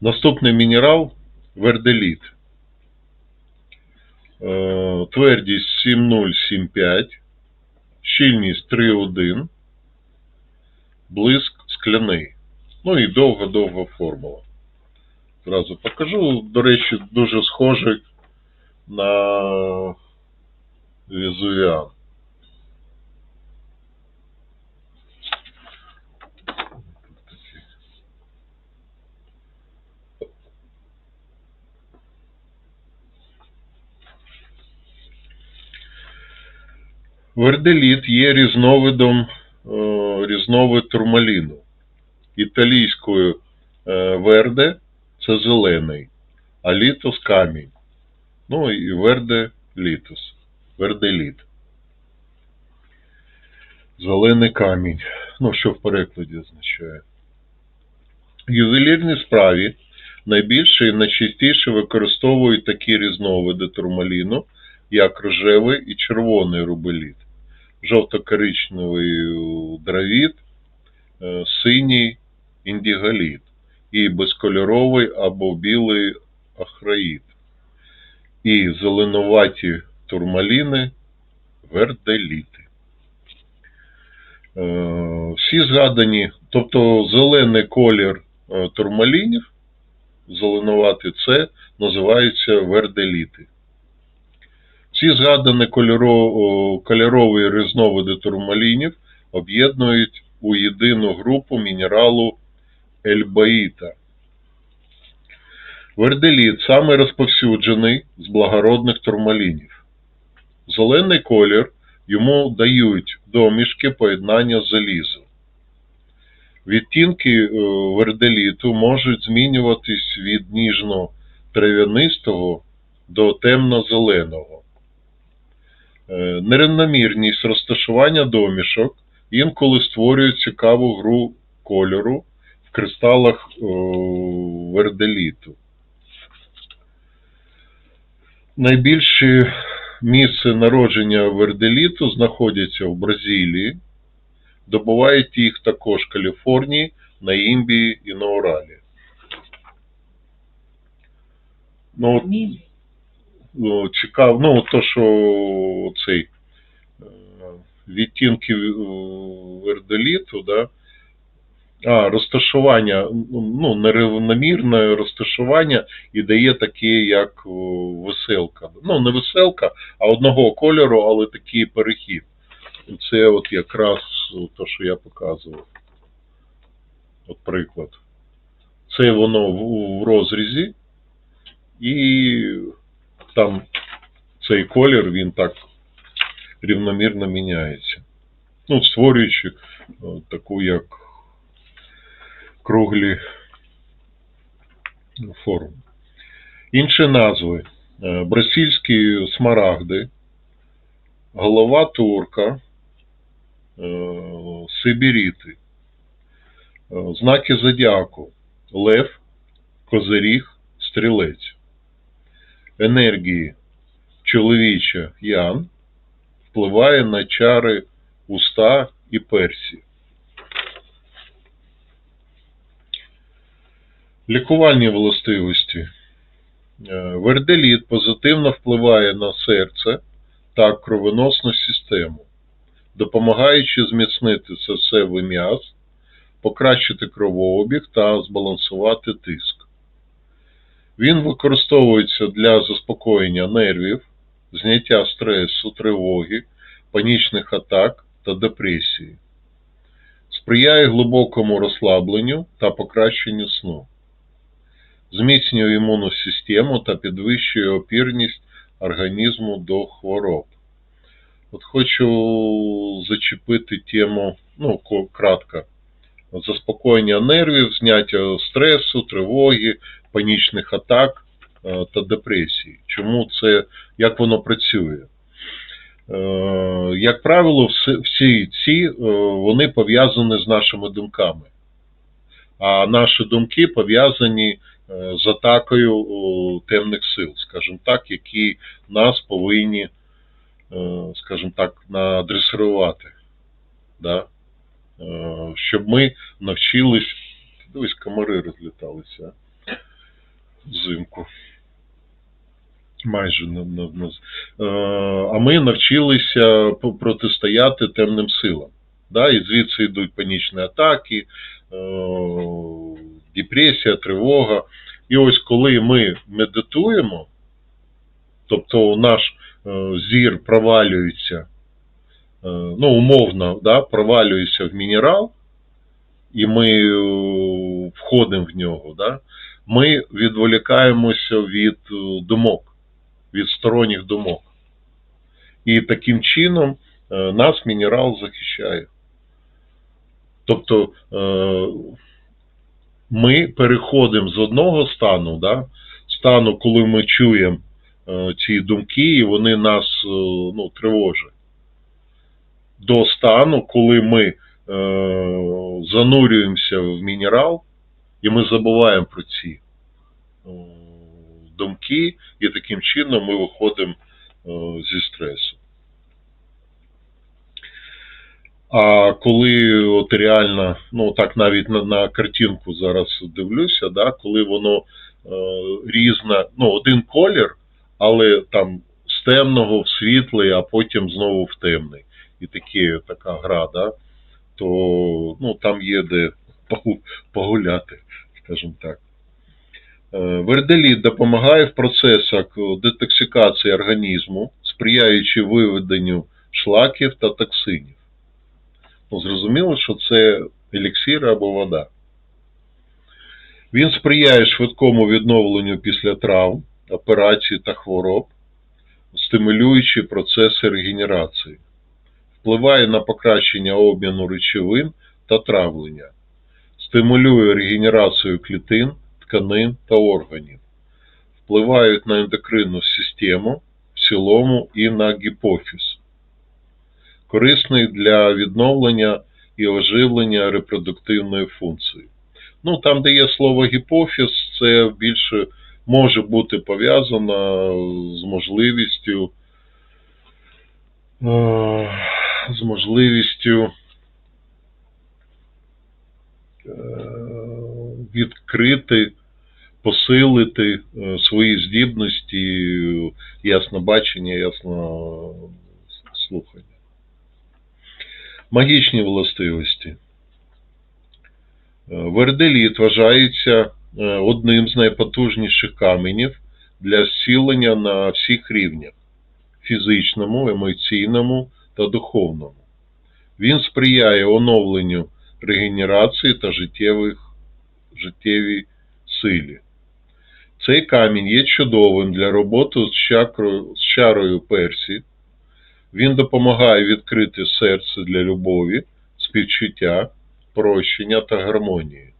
Наступний мінерал верделіт. Е, Твердість 7,075, щільність 3,1, блиск скляний. Ну і довга-довга формула. Зразу покажу. До речі, дуже схожий на візуян. Верделіт є різновидом е, різновид турмаліну. Італійською е, верде це зелений, а літос камінь. Ну і верде літос, верделіт. Зелений камінь. Ну, що в перекладі означає. Ювелірній справі найбільше і найчастіше використовують такі різновиди турмаліну, як рожевий і червоний рубеліт, жовто-коричневий дравіт, е, синій індіголіт і безкольоровий або білий ахраїт. І зеленуваті турмаліни верделіти. Е, Всі згадані, тобто зелений колір е, турмалінів, зеленуватий це називаються верделіти. Всі згадані кольорові різновиди турмалінів об'єднують у єдину групу мінералу ельбаїта. Верделіт самий розповсюджений з благородних турмалінів. Зелений колір йому дають домішки поєднання з залізом. Відтінки верделіту можуть змінюватись від ніжно-трав'янистого до темно-зеленого. Е, Нерівномірність розташування домішок інколи створює цікаву гру кольору в кристалах е, верделіту. Найбільші місце народження верделіту знаходяться в Бразилії. Добувають їх також в Каліфорнії, на Імбії і на Уралі. Ну, Міль. ну, то, що цей е, відтінки е, верделіту, да, а, розташування, ну, нерівномірне розташування і дає таке, як веселка. Ну, не веселка, а одного кольору, але такий перехід. Це от якраз те, що я показував. От приклад. Це воно в розрізі, і там цей колір, він так рівномірно міняється. Ну, створюючи таку, як круглі форми. Інші назви. Е, Бразильські смарагди, голова турка, е, сибіріти, Е, знаки зодіаку, лев, козиріг, стрілець. Енергії чоловіча ян впливає на чари уста і персі. Лікувальні властивості. Е, Верделіт позитивно впливає на серце та кровоносну систему, допомагаючи зміцнити серцевий м'яз, покращити кровообіг та збалансувати тиск. Він використовується для заспокоєння нервів, зняття стресу, тривоги, панічних атак та депресії. Сприяє глибокому розслабленню та покращенню сну зміцнює імунну систему та підвищує опірність організму до хвороб. От хочу зачепити тему, ну, кратко, заспокоєння нервів, зняття стресу, тривоги, панічних атак е, та депресії. Чому це, як воно працює? Е, Як правило, всі- ці е, вони пов'язані з нашими думками. А наші думки пов'язані з атакою темних сил, скажімо так, які нас повинні, скажімо так, надресирувати. Да? Щоб ми навчились. Дивись, комари розліталися. Взимку. Майже на, на, на, е, а ми навчилися протистояти темним силам. Да? І звідси йдуть панічні атаки, е, депресія, тривога. І ось коли ми медитуємо, тобто наш е, зір провалюється, е, ну, умовно, да, провалюється в мінерал, і ми входимо в нього, да, ми відволікаємося від е, думок, від сторонніх думок. І таким чином е, нас мінерал захищає. Тобто е, ми переходимо з одного стану, да, стану, коли ми чуємо ці думки, і вони нас ну, тривожать, до стану, коли ми занурюємося в мінерал, і ми забуваємо про ці е, думки, і таким чином ми виходимо е, зі стресу. А коли от реально, ну так навіть на, на картинку зараз дивлюся, да, коли воно е, різне, ну один колір, але там з темного в світлий, а потім знову в темний. І такі, така гра, да, то ну, там є де погуляти, скажімо так. Е, Верделіт допомагає в процесах детоксикації організму, сприяючи виведенню шлаків та токсинів. Ну, зрозуміло, що це еліксир або вода. Він сприяє швидкому відновленню після травм, операцій та хвороб, стимулюючи процеси регенерації, впливає на покращення обміну речовин та травлення, стимулює регенерацію клітин, тканин та органів, впливають на ендокринну систему в цілому і на гіпофіз корисний для відновлення і оживлення репродуктивної функції. Ну, там, де є слово гіпофіз, це більше може бути пов'язано з можливістю е, з можливістю відкрити, посилити е, свої здібності, яснобачення, ясно слухання. Магічні властивості. Е, Верделіт вважається е, одним з найпотужніших каменів для зцілення на всіх рівнях фізичному, емоційному та духовному. Він сприяє оновленню регенерації та життєвих, життєвій силі. Цей камінь є чудовим для роботи з чакрою, з чарою Персі. Він допомагає відкрити серце для любові, співчуття, прощення та гармонії.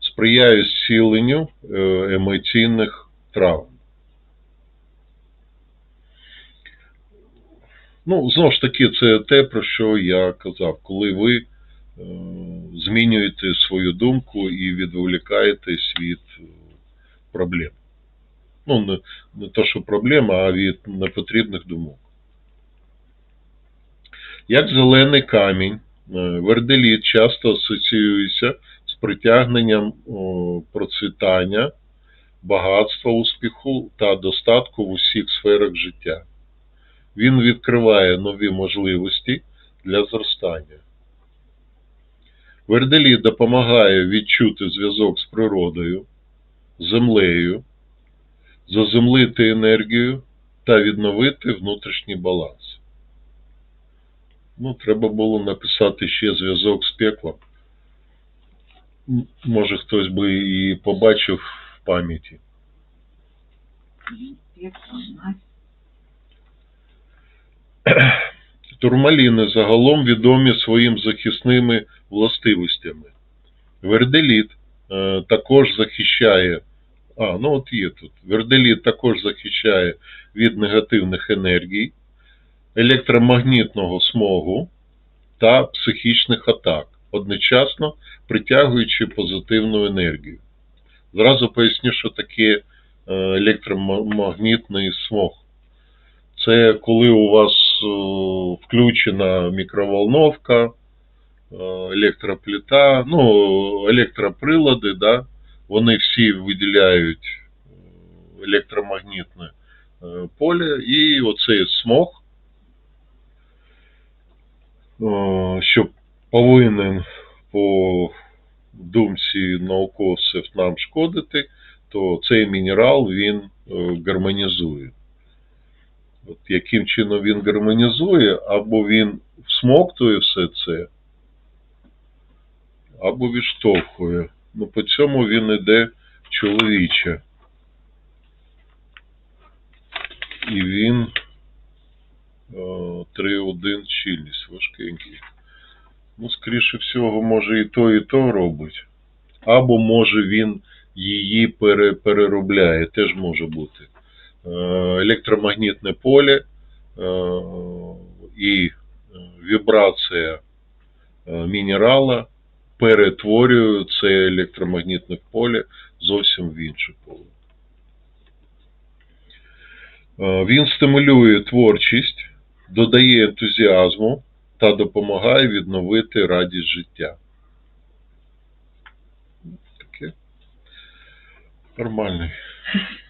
Сприяє зціленню е, емоційних травм. Ну, знову ж таки, це те, про що я казав, коли ви змінюєте свою думку і відволікаєтесь від е, проблем. Ну, не, не то, що проблема, а від непотрібних думок. Як зелений камінь, е, верделіт часто асоціюється з притягненням процвітання, багатства, успіху та достатку в усіх сферах життя. Він відкриває нові можливості для зростання. Верделіт допомагає відчути зв'язок з природою, землею, заземлити енергію та відновити внутрішній баланс. Ну, треба було написати ще зв'язок з пеклом. Може, хтось би і побачив в пам'яті. Турмаліни загалом відомі своїм захисними властивостями. Верделіт е, також захищає. А, ну от є тут. Верделіт також захищає від негативних енергій, електромагнітного смогу та психічних атак, одночасно притягуючи позитивну енергію. Зразу поясню, що таке е, електромагнітний смог. Це коли у вас е, включена мікроволновка, е, електроплита, ну, електроприлади, да, вони всі виділяють е, електромагнітне поле, і оцей смог, що повинен по думці науковців нам шкодити, то цей мінерал він гармонізує. От яким чином він гармонізує, або він всмоктує все це, або відштовхує. Ну, по цьому він іде чоловіче. І він е, 3-1 щільність важкенький. Ну, скоріше всього, може і то, і то робить. Або може він її пере, переробляє, теж може бути. Е, електромагнітне поле е, і е, вібрація мінерала перетворює це електромагнітне поле зовсім в інше поле. Він стимулює творчість, додає ентузіазму та допомагає відновити радість життя. Таке нормальний.